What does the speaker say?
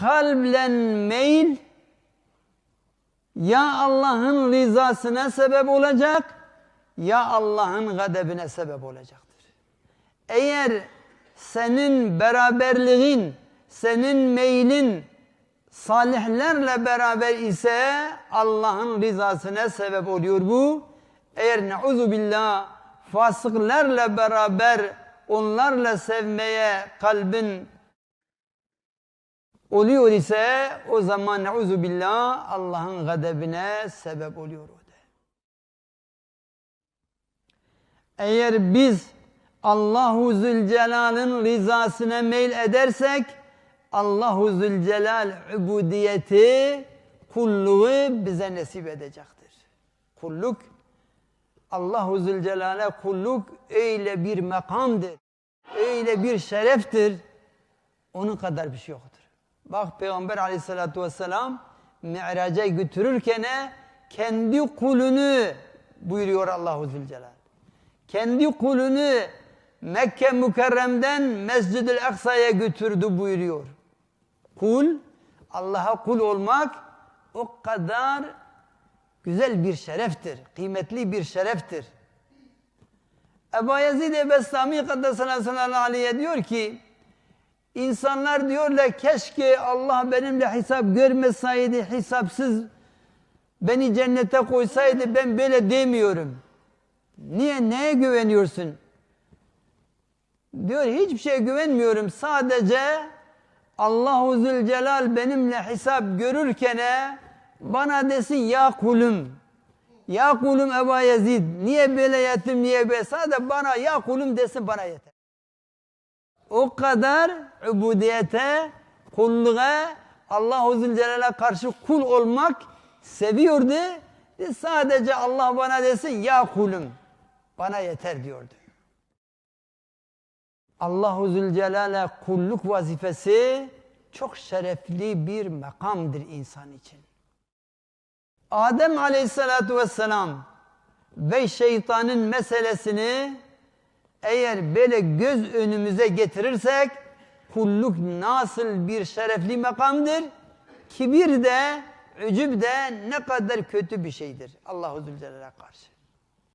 kalblen meyil ya Allah'ın rızasına sebep olacak ya Allah'ın gadebine sebep olacaktır. Eğer senin beraberliğin, senin meylin salihlerle beraber ise Allah'ın rızasına sebep oluyor bu. Eğer neuzu billah fasıklarla beraber onlarla sevmeye kalbin oluyor ise o zaman neuzu billah Allah'ın gadebine sebep oluyor o da. Eğer biz Allahu Zülcelal'ın rızasına meyil edersek Allahu Zülcelal ubudiyeti kulluğu bize nasip edecektir. Kulluk Allahu Zülcelal'e kulluk öyle bir makamdır. Öyle bir şereftir. Onun kadar bir şey yoktur. Bak Peygamber aleyhissalatü vesselam Mi'raca götürürken kendi kulunu buyuruyor Allahu Zülcelal. Kendi kulunu Mekke mükerremden Mescid-i Aksa'ya götürdü buyuruyor. Kul, Allah'a kul olmak o kadar güzel bir şereftir, kıymetli bir şereftir. Ebu Yazid Bestami Kaddesallahu aleyhi diyor ki, insanlar diyorlar keşke Allah benimle hesap görmeseydi, hesapsız beni cennete koysaydı ben böyle demiyorum. Niye, neye güveniyorsun? Diyor hiçbir şeye güvenmiyorum. Sadece Allahu Zülcelal benimle hesap görürken bana desin ya kulum. Ya kulum Eba Yazid. Niye böyle yetim niye böyle? Sadece bana ya kulum desin bana yeter. O kadar ubudiyete, kulluğa, Allahu Zülcelal'e karşı kul olmak seviyordu. Sadece Allah bana desin ya kulum. Bana yeter diyordu. Allahu Zülcelal'e kulluk vazifesi çok şerefli bir makamdır insan için. Adem Aleyhisselatü Vesselam ve şeytanın meselesini eğer böyle göz önümüze getirirsek kulluk nasıl bir şerefli makamdır? Kibir de, ücüb de ne kadar kötü bir şeydir Allahu Zülcelal'e karşı.